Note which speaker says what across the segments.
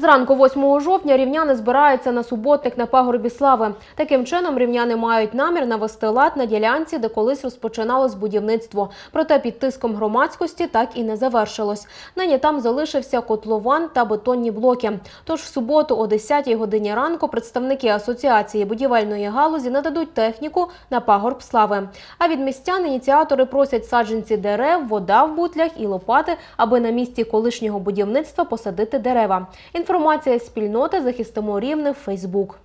Speaker 1: Зранку 8 жовтня рівняни збираються на суботник на пагорбі слави. Таким чином рівняни мають намір навести лад на ділянці, де колись розпочиналось будівництво. Проте під тиском громадськості так і не завершилось. Нині там залишився котлован та бетонні блоки. Тож в суботу о 10 годині ранку представники асоціації будівельної галузі нададуть техніку на пагорб слави. А від містян ініціатори просять саджанці дерев, вода в бутлях і лопати, аби на місці колишнього будівництва посадити дерева. Інформація спільноти захистимо рівне в Фейсбук.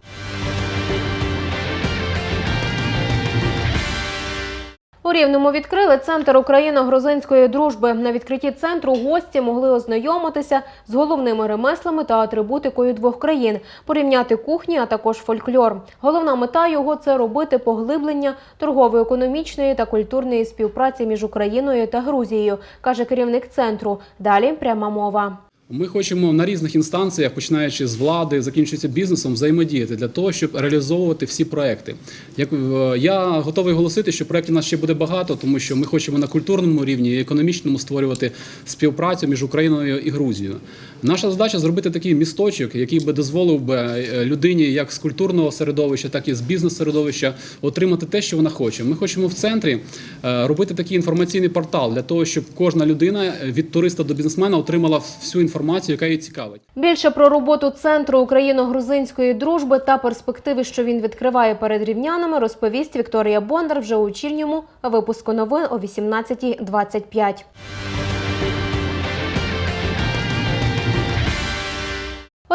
Speaker 1: У Рівному відкрили центр Україно-грузинської дружби. На відкритті центру гості могли ознайомитися з головними ремеслами та атрибутикою двох країн, порівняти кухні, а також фольклор. Головна мета його це робити поглиблення торгово-економічної та культурної співпраці між Україною та Грузією, каже керівник центру. Далі пряма мова.
Speaker 2: Ми хочемо на різних інстанціях, починаючи з влади, закінчуючи бізнесом, взаємодіяти для того, щоб реалізовувати всі проекти. Як е, я готовий оголосити, що проєктів нас ще буде багато, тому що ми хочемо на культурному рівні і економічному створювати співпрацю між Україною і Грузією. Наша задача зробити такий місточок, який би дозволив би е, людині як з культурного середовища, так і з бізнес-середовища отримати те, що вона хоче. Ми хочемо в центрі е, робити такий інформаційний портал для того, щоб кожна людина від туриста до бізнесмена отримала всю інформацію, яка її цікавить.
Speaker 1: Більше про роботу центру Україно-грузинської дружби та перспективи, що він відкриває перед рівнянами, розповість Вікторія Бондар вже у вечірньому випуску новин о 18.25.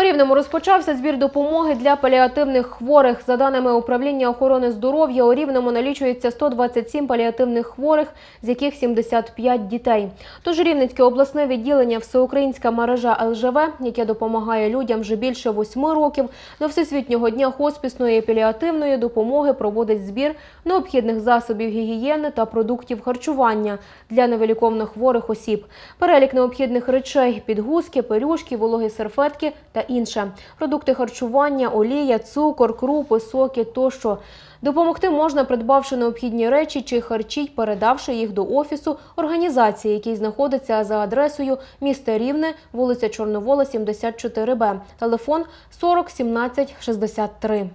Speaker 1: У Рівному розпочався збір допомоги для паліативних хворих. За даними управління охорони здоров'я, у Рівному налічується 127 паліативних хворих, з яких 75 дітей. Тож Рівненське обласне відділення Всеукраїнська мережа ЛЖВ, яке допомагає людям вже більше восьми років, до Всесвітнього дня хоспісної і паліативної допомоги проводить збір необхідних засобів гігієни та продуктів харчування для невиліковно хворих осіб. Перелік необхідних речей – підгузки, пелюшки, вологі серфетки та інше. Продукти харчування, олія, цукор, крупи, соки тощо. Допомогти можна, придбавши необхідні речі чи харчі, передавши їх до офісу організації, який знаходиться за адресою міста Рівне, вулиця Чорновола, 74Б. Телефон 40 17 63.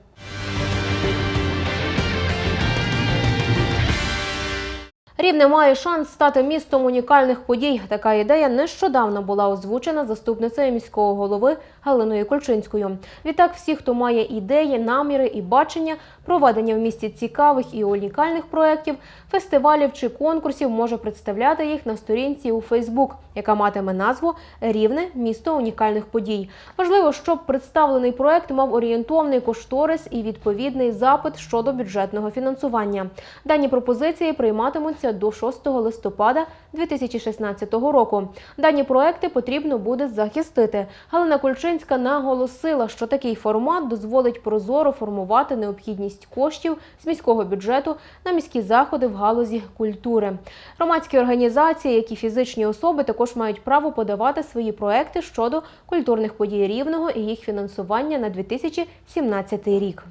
Speaker 1: Рівне має шанс стати містом унікальних подій. Така ідея нещодавно була озвучена заступницею міського голови Галиною Кольчинською. Відтак, всі, хто має ідеї, наміри і бачення проведення в місті цікавих і унікальних проєктів, фестивалів чи конкурсів, може представляти їх на сторінці у Фейсбук, яка матиме назву Рівне місто унікальних подій. Важливо, щоб представлений проект мав орієнтовний кошторис і відповідний запит щодо бюджетного фінансування. Дані пропозиції прийматимуться до 6 листопада 2016 року. Дані проекти потрібно буде захистити. Галина Кульчинська наголосила, що такий формат дозволить прозоро формувати необхідність коштів з міського бюджету на міські заходи в галузі культури. Громадські організації, як і фізичні особи, також мають право подавати свої проекти щодо культурних подій рівного і їх фінансування на 2017 рік.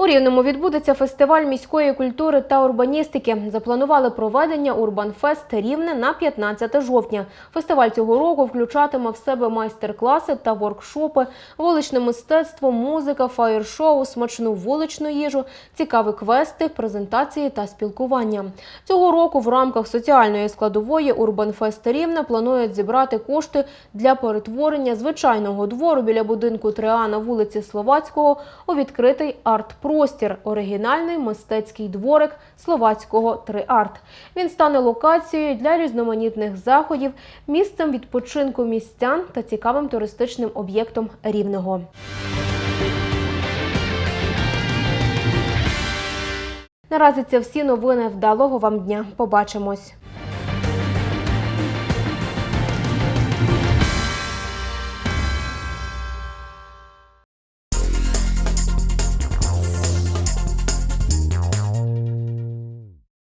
Speaker 1: У Рівному відбудеться фестиваль міської культури та урбаністики. Запланували проведення Урбанфест Рівне на 15 жовтня. Фестиваль цього року включатиме в себе майстер-класи та воркшопи, вуличне мистецтво, музика, фаєр-шоу, смачну вуличну їжу, цікаві квести, презентації та спілкування. Цього року в рамках соціальної складової Урбанфест Рівне планують зібрати кошти для перетворення звичайного двору біля будинку Триа на вулиці Словацького у відкритий арт-простір – оригінальний мистецький дворик словацького Триарт. Він стане локацією для різноманітних заходів, місцем відпочинку містян та цікавим туристичним об'єктом Рівного. Наразі це всі новини. Вдалого вам дня. Побачимось.